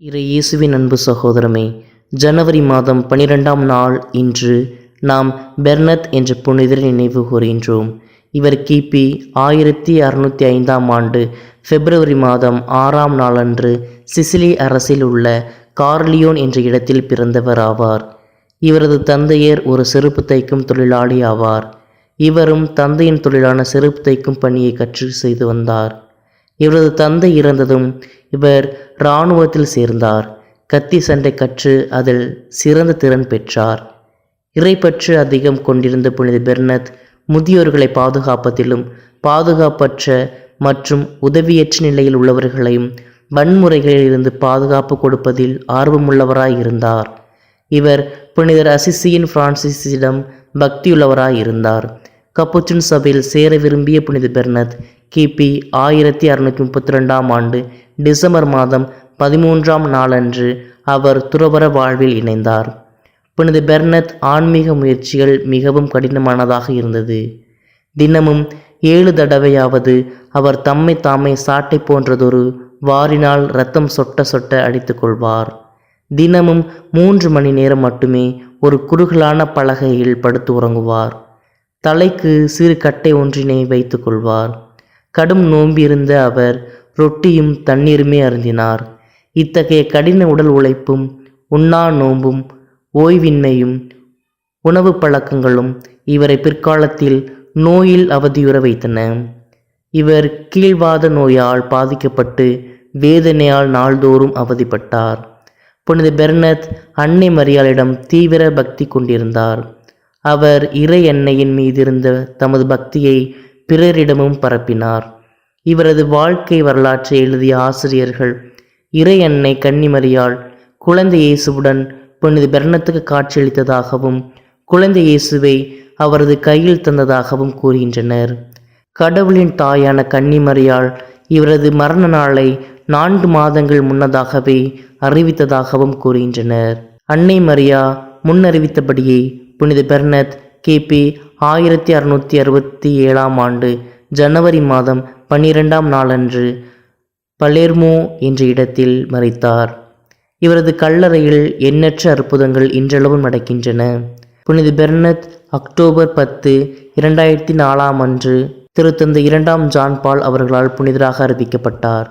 இறை இயேசுவின் அன்பு சகோதரமே ஜனவரி மாதம் பனிரெண்டாம் நாள் இன்று நாம் பெர்னத் என்ற புனிதரை நினைவு கூறுகின்றோம். இவர் கிபி ஆயிரத்தி அறுநூற்றி ஐந்தாம் ஆண்டு பிப்ரவரி மாதம் ஆறாம் நாளன்று சிசிலி அரசில் உள்ள கார்லியோன் என்ற இடத்தில் பிறந்தவர் ஆவார். இவரது தந்தையர் ஒரு செருப்பு தைக்கும் தொழிலாளி ஆவார். இவரும் தந்தையின் தொழிலான செருப்பு தைக்கும் பணியை கற்று செய்து வந்தார். இவரது தந்தை இறந்ததும் இவர் இராணுவத்தில் சேர்ந்தார். கத்தி சண்டை கற்று அதில் சிறந்த திறன் பெற்றார். இறைப்பற்று அதிகம் கொண்டிருந்த புனித பெர்னத் முதியோர்களை பாதுகாப்பதிலும் பாதுகாப்பற்ற மற்றும் உதவியற்ற நிலையில் உள்ளவர்களையும் வன்முறைகளில் இருந்து பாதுகாப்பு கொடுப்பதில் ஆர்வமுள்ளவராய் இருந்தார். இவர் புனிதர் அசிசியின் பிரான்சிஸிடம் பக்தியுள்ளவராய் இருந்தார் கப்புச்சின் சபையில் சேர விரும்பிய புனித பெர்னத் கிபி ஆயிரத்தி அறுநூற்றி முப்பத்தி ரெண்டாம் ஆண்டு டிசம்பர் மாதம் பதிமூன்றாம் நாளன்று அவர் துறவற வாழ்வில் இணைந்தார். புனித பெர்னத் ஆன்மீக முயற்சிகள் மிகவும் கடினமானதாக இருந்தது. தினமும் ஏழு தடவையாவது அவர் தம்மை தாமே சாட்டை போன்றதொரு வாரினால் ரத்தம் சொட்ட சொட்ட அடித்து கொள்வார். தினமும் மூன்று மணி நேரம் மட்டுமே ஒரு குறுகலான பலகையில் படுத்து உறங்குவார். தலைக்கு சிறு கட்டை ஒன்றினை வைத்துக்கொள்வார் கடும் நோம்பியிருந்த அவர் ரொட்டியும் தண்ணீருமே அருந்தினார். இத்தகைய கடின உடல் உழைப்பும் உண்ணா நோம்பும் ஓய்வின்மையும் உணவு பழக்கங்களும் இவரை பிற்காலத்தில் நோயில் அவதியுற வைத்தன. இவர் கீழ்வாத நோயால் பாதிக்கப்பட்டு வேதனையால் நாள்தோறும் அவதிப்பட்டார். புனித பெர்னத் அன்னை மரியாளிடம் தீவிர பக்தி கொண்டிருந்தார். அவர் இறை எண்ணெயின் மீதிருந்த தமது பக்தியை பிறரிடமும் பரப்பினார். இவரது வாழ்க்கை வரலாற்றை எழுதிய ஆசிரியர்கள். இறை அன்னை கன்னிமரியாள் குழந்தை இயேசுவுடன் புனித பெர்ணத்துக்கு காட்சியளித்ததாகவும் குழந்தை இயேசுவை அவரது கையில் தந்ததாகவும் கூறுகின்றனர். கடவுளின் தாயான கன்னிமரியால் இவரது மரண நாளை நான்கு மாதங்கள் முன்னதாகவே அறிவித்ததாகவும் கூறுகின்றனர். அன்னை மரியா முன்னறிவித்தபடியே புனித பெர்னத் கிபி ஆயிரத்தி அறுநூற்றி அறுபத்தி ஏழாம் ஆண்டு ஜனவரி மாதம் பன்னிரெண்டாம் நாளன்று பலேர்மோ என்ற இடத்தில் மறைத்தார் இவரது கல்லறையில் எண்ணற்ற அற்புதங்கள் இன்றளவும் நடக்கின்றன. புனித பெர்னத் அக்டோபர் பத்து இரண்டாயிரத்தி நாலாம் அன்று திருத்தந்தை இரண்டாம் ஜான் பால் அவர்களால் புனிதராக அறிவிக்கப்பட்டார்.